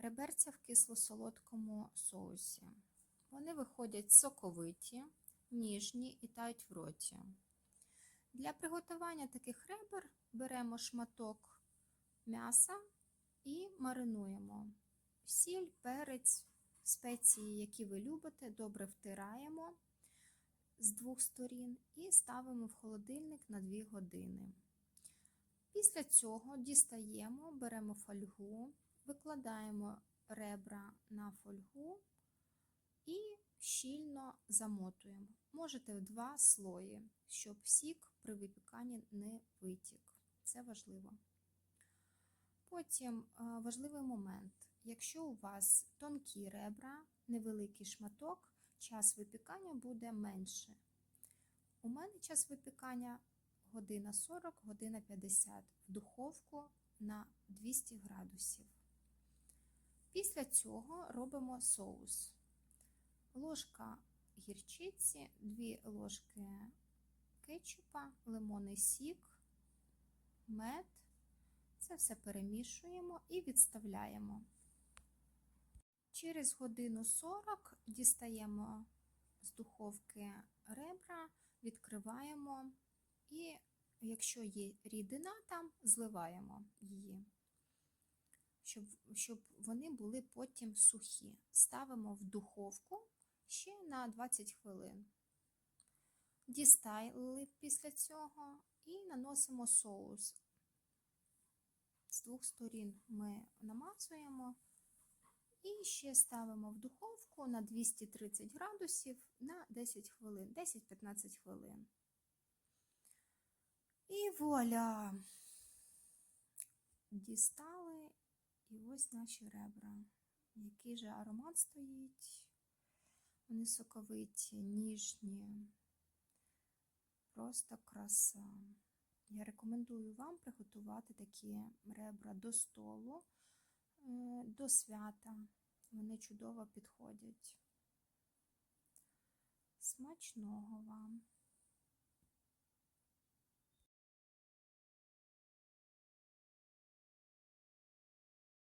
реберця в кисло-солодкому соусі. Вони виходять соковиті, ніжні і тають в роті. Для приготування таких ребер беремо шматок м'яса і маринуємо. Сіль, перець, спеції, які ви любите, добре втираємо з двох сторін і ставимо в холодильник на 2 години. Після цього дістаємо, беремо фольгу, викладаємо ребра на фольгу і щільно замотуємо. Можете в два слої, щоб сік при випіканні не витік. Це важливо. Потім е, важливий момент. Якщо у вас тонкі ребра, невеликий шматок, час випікання буде менше. У мене час випікання година 40, година 50 в духовку на 200 градусів. Після цього робимо соус. Ложка гірчиці, 2 ложки кетчупа, лимонний сік, мед. Це все перемішуємо і відставляємо. Через годину 40 дістаємо з духовки ребра, відкриваємо і, якщо є рідина там, зливаємо її, щоб, щоб вони були потім сухі. Ставимо в духовку ще на 20 хвилин. Дістали після цього і наносимо соус. З двох сторін ми намазуємо і ще ставимо в духовку на 230 градусів на 10 хвилин, 10-15 хвилин. І вуаля! Дістали, і ось наші ребра. Який же аромат стоїть. Вони соковиті, ніжні, просто краса. Я рекомендую вам приготувати такі ребра до столу, е, до свята. Вони чудово підходять. Смачного вам!